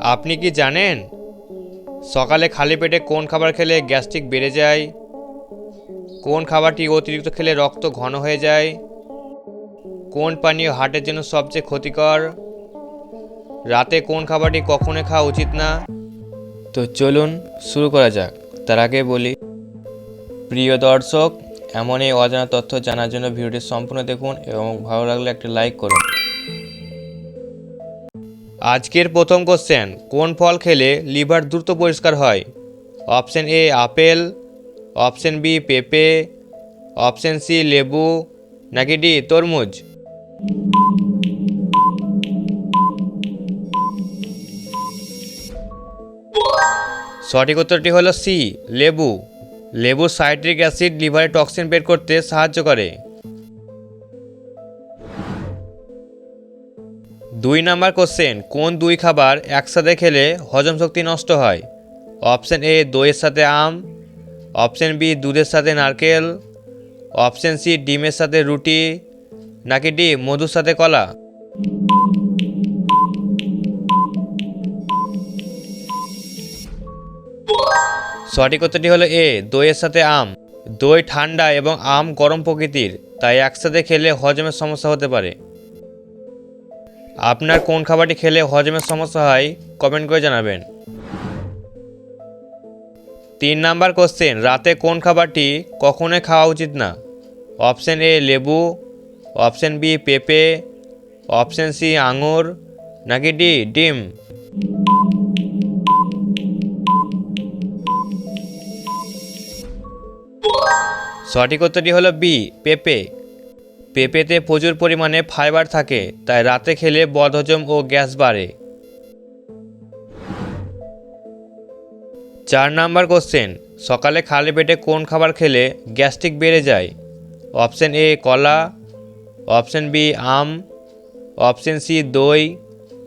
আপনি কি জানেন? সকালে খালি পেটে কোন খাবার খেলে গ্যাস্ট্রিক বেড়ে যায়? কোন খাবারটি অতিরিক্ত খেলে রক্ত ঘন হয়ে যায়? কোন পানীয় হার্টের জন্য সবচেয়ে ক্ষতিকর? রাতে কোন খাবারটি কখনো খাওয়া উচিত না? তো চলুন শুরু করা যাক। তার আগে বলি, প্রিয় দর্শক, এমন এই অজানা তথ্য জানার জন্য ভিডিওটি সম্পূর্ণ দেখুন এবং ভালো লাগলে একটি লাইক করুন। আজকের প্রথম কোশ্চেন কোন ফল খেলে লিভার দ্রুত পরিষ্কার হয়? Option A apple. Option B পেঁপে। অপশন সি লেবু। নাকি ডি তরমুজ? সঠিক উত্তরটি হলো সি লেবু। লেবু সাইট্রিক অ্যাসিড লিভারে টক্সিন বের করতে সাহায্য করে। দুই নাম্বার কোশ্চেন, কোন দুই খাবার একসাথে খেলে হজম শক্তি নষ্ট হয়? অপশান এ, দইয়ের সাথে আম। অপশান বি, দুধের সাথে নারকেল। অপশন সি, ডিমের সাথে রুটি। নাকি ডি, মধুর সাথে কলা? সঠিক উত্তরটি হলো এ, দইয়ের সাথে আম। দই ঠান্ডা এবং আম গরম প্রকৃতির, তাই একসাথে খেলে হজমের সমস্যা হতে পারে। আপনার কোন খাবারটি খেলে হজমের সমস্যা হয় কমেন্ট করে জানাবেন। তিন নাম্বার কোশ্চেন রাতে কোন খাবারটি কখনোই খাওয়া উচিত না? অপশন এ লেবু অপশন বি পেঁপে অপশন সি আঙুর, নাকি ডি ডিম? সঠিক উত্তরটি হলো বি পেঁপে। পেঁপেতে প্রচুর পরিমাণে ফাইবার থাকে, তাই রাতে খেলে বদহজম ও গ্যাস বাড়ে। চার নাম্বার কোশ্চেন, সকালে খালি পেটে কোন খাবার খেলে গ্যাস্ট্রিক বেড়ে যায়? অপশন এ কলা, অপশন বি আম, অপশন সি দই,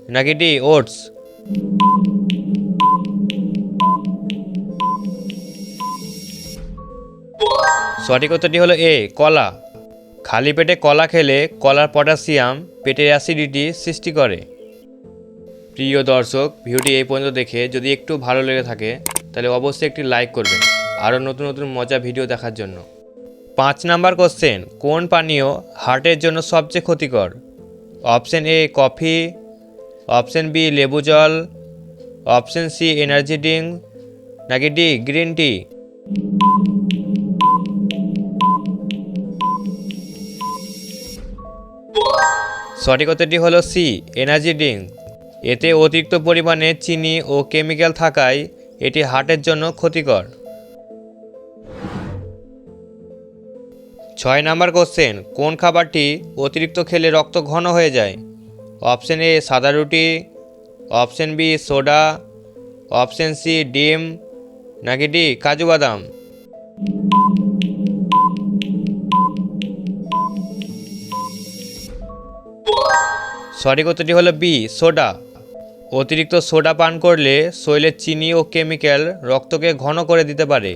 নাকি ডি ওটস? সঠিক উত্তরটি হলো এ, কলা। খালি পেটে কলা খেলে কলার পটাশিয়াম, পেটের অ্যাসিডিটি সৃষ্টি করে। প্রিয় দর্শক, ভিডিওটি এই পর্যন্ত দেখে যদি একটু ভালো লেগে থাকে, তাহলে অবশ্যই একটি লাইক করবেন। আরও নতুন নতুন মজা ভিডিও দেখার জন্য। পাঁচ নাম্বার কোশ্চেন, কোন পানীয় হার্টের জন্য সবচেয়ে ক্ষতিকর? Option A, coffee. Option B, লেবু জল। Option C, energy drink. নাকি ডি, গ্রিন টি? সঠিক উত্তরটি হলো সি এনার্জি ড্রিঙ্ক এতে অতিরিক্ত পরিমাণে চিনি ও কেমিক্যাল থাকায় এটি হার্টের জন্য ক্ষতিকর। ছয় নাম্বার কোশ্চেন কোন খাবারটি অতিরিক্ত খেলে রক্ত ঘন হয়ে যায়? অপশন এ সাদা রুটি। Option B soda option C ডিম। নাকি ডি কাজু বাদাম? সঠিক উত্তরটি হলো বি, সোডা। অতিরিক্ত সোডা পান করলে শরীরের চিনি ও কেমিক্যাল রক্তকে ঘন করে দিতে পারে।